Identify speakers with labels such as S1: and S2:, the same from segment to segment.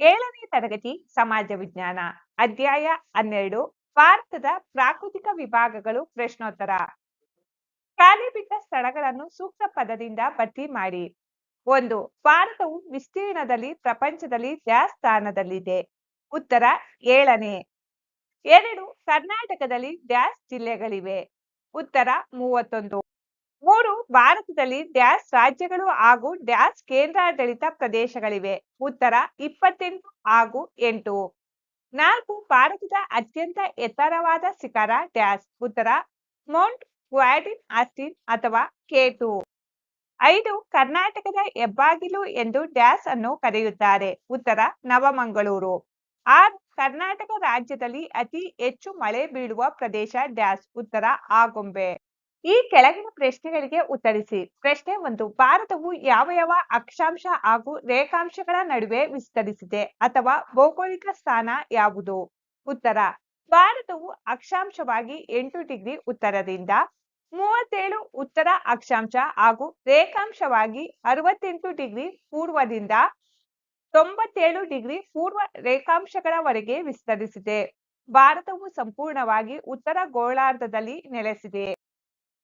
S1: ಏಳನೇ ತರಗತಿ ಸಮಾಜ ವಿಜ್ಞಾನ, ಅಧ್ಯಾಯ ಹನ್ನೆರಡು, ಭಾರತದ ಪ್ರಾಕೃತಿಕ ವಿಭಾಗಗಳು ಪ್ರಶ್ನೋತ್ತರ. ಖಾಲಿ ಬಿಟ್ಟ ಸ್ಥಳಗಳನ್ನು ಸೂಕ್ತ ಪದದಿಂದ ಭರ್ತಿ ಮಾಡಿ. ಒಂದು, ಭಾರತವು ವಿಸ್ತೀರ್ಣದಲ್ಲಿ ಪ್ರಪಂಚದಲ್ಲಿ ಸ್ಥಾನದಲ್ಲಿದೆ ಉತ್ತರ, ಏಳನೇ. ಎರಡು, ಕರ್ನಾಟಕದಲ್ಲಿ ಡ್ಯಾಶ್ ಜಿಲ್ಲೆಗಳಿವೆ. ಉತ್ತರ, ಮೂವತ್ತೊಂದು. ಮೂರು ಭಾರತದಲ್ಲಿ ಡ್ಯಾಶ್ ರಾಜ್ಯಗಳು ಹಾಗೂ ಡ್ಯಾಶ್ ಕೇಂದ್ರಾಡಳಿತ ಪ್ರದೇಶಗಳಿವೆ. ಉತ್ತರ ಇಪ್ಪತ್ತೆಂಟು ಹಾಗೂ ಎಂಟು. ನಾಲ್ಕು ಭಾರತದ ಅತ್ಯಂತ ಎತ್ತರವಾದ ಶಿಖರ ಡ್ಯಾಶ್. ಉತ್ತರ ಮೌಂಟ್ ಕ್ವಾಡಿನ್ ಆಸ್ಟಿನ್ ಅಥವಾ ಕೇಟು. ಐದು ಕರ್ನಾಟಕದ ಹೆಬ್ಬಾಗಿಲು ಎಂದು ಡ್ಯಾಶ್ ಅನ್ನು ಕರೆಯುತ್ತಾರೆ. ಉತ್ತರ ನವಮಂಗಳೂರು. ಆರು ಕರ್ನಾಟಕ ರಾಜ್ಯದಲ್ಲಿ ಅತಿ ಹೆಚ್ಚು ಮಳೆ ಬೀಳುವ ಪ್ರದೇಶ ಡ್ಯಾಶ್. ಉತ್ತರ ಆಗುಂಬೆ. ಈ ಕೆಳಗಿನ ಪ್ರಶ್ನೆಗಳಿಗೆ ಉತ್ತರಿಸಿ. ಪ್ರಶ್ನೆ ಒಂದು, ಭಾರತವು ಯಾವ ಯಾವ ಅಕ್ಷಾಂಶ ಹಾಗೂ ರೇಖಾಂಶಗಳ ನಡುವೆ ವಿಸ್ತರಿಸಿದೆ ಅಥವಾ ಭೌಗೋಳಿಕ ಸ್ಥಾನ ಯಾವುದು? ಉತ್ತರ, ಭಾರತವು ಅಕ್ಷಾಂಶವಾಗಿ ಎಂಟು ಡಿಗ್ರಿ ಉತ್ತರದಿಂದ ಮೂವತ್ತೇಳು ಉತ್ತರ ಅಕ್ಷಾಂಶ ಹಾಗೂ ರೇಖಾಂಶವಾಗಿ ಅರವತ್ತೆಂಟು ಡಿಗ್ರಿ ಪೂರ್ವದಿಂದ ತೊಂಬತ್ತೇಳು ಡಿಗ್ರಿ ಪೂರ್ವ ರೇಖಾಂಶಗಳವರೆಗೆ ವಿಸ್ತರಿಸಿದೆ. ಭಾರತವು ಸಂಪೂರ್ಣವಾಗಿ ಉತ್ತರ ಗೋಳಾರ್ಧದಲ್ಲಿ ನೆಲೆಸಿದೆ.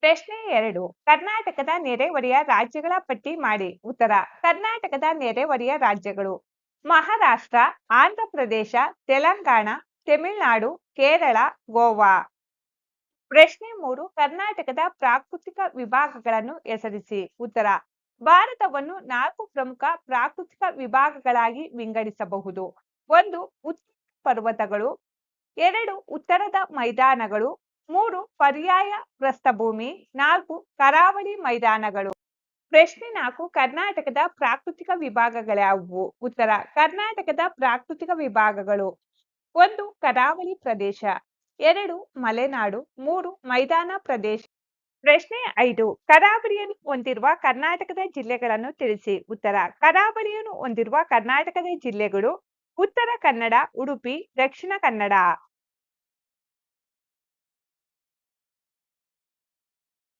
S1: ಪ್ರಶ್ನೆ ಎರಡು, ಕರ್ನಾಟಕದ ನೆರೆಹೊರೆಯ ರಾಜ್ಯಗಳ ಪಟ್ಟಿ ಮಾಡಿ. ಉತ್ತರ, ಕರ್ನಾಟಕದ ನೆರೆಹೊರೆಯ ರಾಜ್ಯಗಳು. ಮಹಾರಾಷ್ಟ್ರ, ಆಂಧ್ರಪ್ರದೇಶ, ತೆಲಂಗಾಣ, ತಮಿಳುನಾಡು, ಕೇರಳ, ಗೋವಾ. ಪ್ರಶ್ನೆ ಮೂರು, ಕರ್ನಾಟಕದ ಪ್ರಾಕೃತಿಕ ವಿಭಾಗಗಳನ್ನು ಹೆಸರಿಸಿ. ಉತ್ತರ, ಭಾರತವನ್ನು ನಾಲ್ಕು ಪ್ರಮುಖ ಪ್ರಾಕೃತಿಕ ವಿಭಾಗಗಳಾಗಿ ವಿಂಗಡಿಸಬಹುದು. ಒಂದು ಉತ್ತರ ಪರ್ವತಗಳು, ಎರಡು ಉತ್ತರದ ಮೈದಾನಗಳು ಮೂರು ಪರ್ಯಾಯ ಪ್ರಸ್ಥಭೂಮಿ, ನಾಲ್ಕು ಕರಾವಳಿ ಮೈದಾನಗಳು. ಪ್ರಶ್ನೆ ನಾಲ್ಕು ಕರ್ನಾಟಕದ ಪ್ರಾಕೃತಿಕ ವಿಭಾಗಗಳ್ಯಾವುವು ಉತ್ತರ, ಕರ್ನಾಟಕದ ಪ್ರಾಕೃತಿಕ ವಿಭಾಗಗಳು. ಒಂದು ಕರಾವಳಿ ಪ್ರದೇಶ, ಎರಡು ಮಲೆನಾಡು, ಮೂರು ಮೈದಾನ ಪ್ರದೇಶ. ಪ್ರಶ್ನೆ ಐದು, ಕರಾವಳಿಯನ್ನು ಹೊಂದಿರುವ ಕರ್ನಾಟಕದ ಜಿಲ್ಲೆಗಳನ್ನು ತಿಳಿಸಿ. ಉತ್ತರ, ಕರಾವಳಿಯನ್ನು ಹೊಂದಿರುವ ಕರ್ನಾಟಕದ ಜಿಲ್ಲೆಗಳು ಉತ್ತರ ಕನ್ನಡ, ಉಡುಪಿ, ದಕ್ಷಿಣ ಕನ್ನಡ.